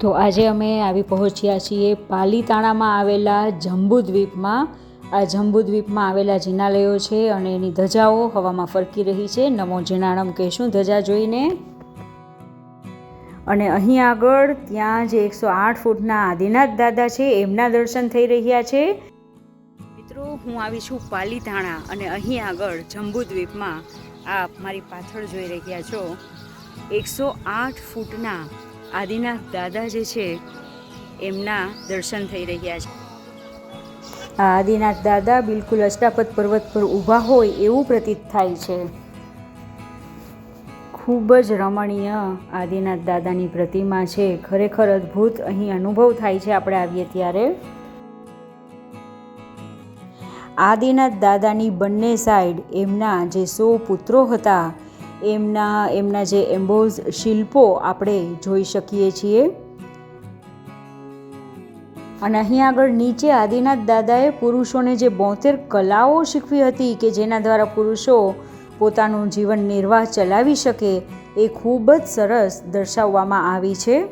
તો આજે અમે આવી પહોંચ્યા છીએ પાલીતાણામાં આવેલા જંબુદ્વીપમાં. આ જંબુદ્વીપમાં આવેલા જિનાલયો છે અને એની ધજાઓ હવામાં ફરકી રહી છે. નમો જીનાણમ કહેશું ધજા જોઈને. અને અહીં આગળ ત્યાં જે એકસો આઠ ફૂટના આદિનાથ દાદા છે, એમના દર્શન થઈ રહ્યા છે. મિત્રો, હું આવી છું પાલીતાણા અને અહીં આગળ જંબુદ્વીપમાં. આપ મારી પાછળ જોઈ રહ્યા છો. એકસો આઠ ફૂટના આદિનાથ દાદા જે છે, એમના દર્શન થઈ રહ્યા છે. આદિનાથ દાદા બિલકુલ અષ્ટાપદ પર્વત પર ઊભા હોય એવું પ્રતીત થાય છે. ખૂબ જ રમણીય આદિનાથ દાદાની પ્રતિમા છે. ખરેખર અદ્ભુત અહીં અનુભવ થાય છે આપણે આવીએ ત્યારે. આદિનાથ દાદાની બંને સાઈડ એમના જે સો પુત્રો હતા એમના એમના જે એમ્બોઝ શિલ્પો આપણે જોઈ શકીએ છીએ. અને અહીં આગળ નીચે આદિનાથ દાદાએ પુરુષોને જે બોતેર કલાઓ શીખવી હતી કે જેના દ્વારા પુરુષો પોતાનું જીવન નિર્વાહ ચલાવી શકે, એ ખૂબ જ સરસ દર્શાવવામાં આવી છે.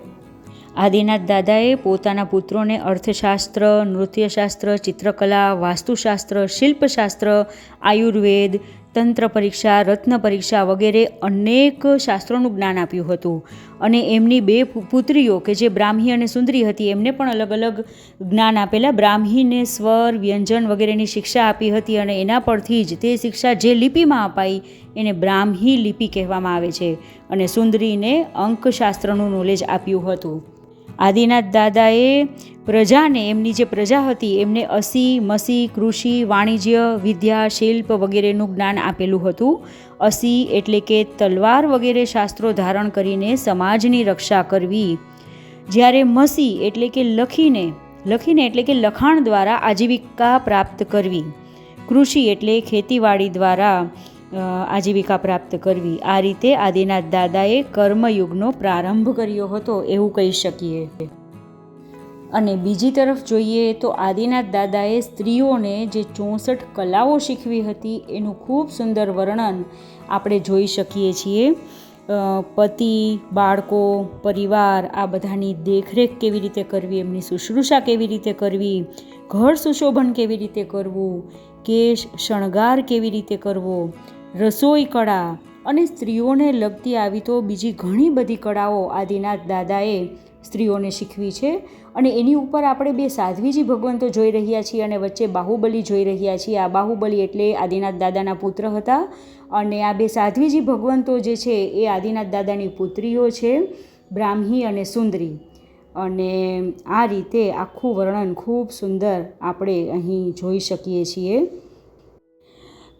આદિનાથ દાદાએ પોતાના પુત્રોને અર્થશાસ્ત્ર, નૃત્યશાસ્ત્ર, ચિત્રકલા, વાસ્તુશાસ્ત્ર, શિલ્પશાસ્ત્ર, આયુર્વેદ તંત્ર પરીક્ષા, રત્ન પરીક્ષા વગેરે અનેક શાસ્ત્રોનું જ્ઞાન આપ્યું હતું. અને એમની બે પુત્રીઓ કે જે બ્રાહ્મી અને સુંદરી હતી, એમને પણ અલગ અલગ જ્ઞાન આપેલા. બ્રાહ્મીને સ્વર, વ્યંજન વગેરેની શિક્ષા આપી હતી અને એના પરથી જ તે શિક્ષા જે લિપિમાં અપાઈ, એને બ્રાહ્મી લિપિ કહેવામાં આવે છે. અને સુંદરીને અંકશાસ્ત્રનું નોલેજ આપ્યું હતું. આદિનાથ દાદાએ પ્રજાને, એમની જે પ્રજા હતી, એમને અસી, મસી, કૃષિ, વાણિજ્ય, વિદ્યા, શિલ્પ વગેરેનું જ્ઞાન આપેલું હતું. અસી એટલે કે તલવાર વગેરે શાસ્ત્રો ધારણ કરીને સમાજની રક્ષા કરવી. જ્યારે મસી એટલે કે લખીને લખીને એટલે કે લખાણ દ્વારા આજીવિકા પ્રાપ્ત કરવી. કૃષિ એટલે ખેતીવાડી દ્વારા આજીવિકા પ્રાપ્ત કરવી. આ રીતે આદિનાથ દાદાએ કર્મયુગનો પ્રારંભ કર્યો હતો એવું કહી શકીએ. અને બીજી તરફ જોઈએ તો આદિનાથ દાદાએ સ્ત્રીઓને જે ચોસઠ કલાઓ શીખવી હતી એનું ખૂબ સુંદર વર્ણન આપણે જોઈ શકીએ છીએ. પતિ, બાળકો, પરિવાર, આ બધાની દેખરેખ કેવી રીતે કરવી, એમની શુશ્રૂષા કેવી રીતે કરવી, ઘર સુશોભન કેવી રીતે કરવું, કેશ શણગાર કેવી રીતે કરવો રસોઈ કળા અને સ્ત્રીઓને લગતી આવી તો બીજી ઘણી બધી કળાઓ આદિનાથ દાદાએ સ્ત્રીઓને શીખવી છે. અને એની ઉપર આપણે બે સાધ્વીજી ભગવંતો જોઈ રહ્યા છીએ અને વચ્ચે બાહુબલી જોઈ રહ્યા છીએ. આ બાહુબલી એટલે આદિનાથ દાદાના પુત્ર હતા. અને આ બે સાધ્વીજી ભગવંતો જે છે એ આદિનાથ દાદાની પુત્રીઓ છે, બ્રાહ્મી અને સુંદરી. અને આ રીતે આખું વર્ણન ખૂબ સુંદર આપણે અહીં જોઈ શકીએ છીએ.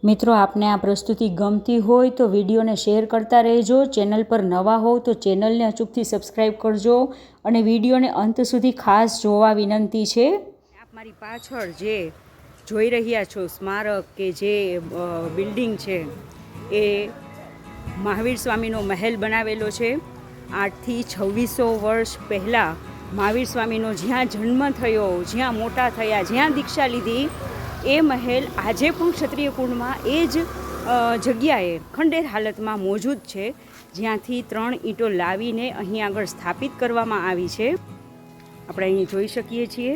મિત્રો, આપને આ પ્રસ્તુતિ ગમતી હોય તો વિડીયોને શેર કરતા રહેજો. ચેનલ પર નવા હોવ તો ચેનલને અચૂકથી સબસ્ક્રાઈબ કરજો અને વિડીયોને અંત સુધી ખાસ જોવા વિનંતી છે. આપ મારી પાછળ જે જોઈ રહ્યા છો, સ્મારક કે જે બિલ્ડિંગ છે, એ મહાવીર સ્વામીનો મહેલ બનાવેલો છે. આઠથી છવ્વીસો વર્ષ પહેલાં મહાવીર સ્વામીનો જ્યાં જન્મ થયો, જ્યાં મોટા થયા, જ્યાં દીક્ષા લીધી એ મહેલ આજે પણ ક્ષત્રિય કુળમાં એ જ જગ્યાએ ખંડેર હાલતમાં મોજૂદ છે, જ્યાંથી ત્રણ ઈંટો લાવીને અહીં આગળ સ્થાપિત કરવામાં આવી છે. આપણે અહીં જોઈ શકીએ છીએ.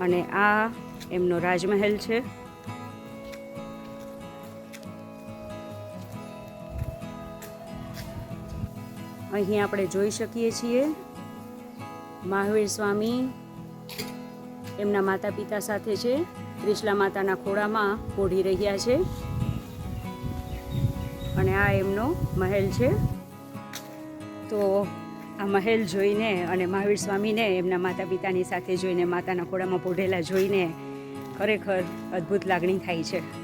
અને આ એમનો રાજમહેલ છે. અહીં આપણે જોઈ શકીએ છીએ મહાવીર સ્વામી એમના માતા પિતા સાથે છે. ત્રિશલા માતાના ખોળામાં પોઢી રહ્યા છે. અને આ એમનો મહેલ છે. તો આ મહેલ જોઈને અને મહાવીર સ્વામીને એમના માતા પિતાની સાથે જોઈને માતાના ખોળામાં પોઢેલા જોઈને ખરેખર અદ્ભુત લાગણી થાય છે.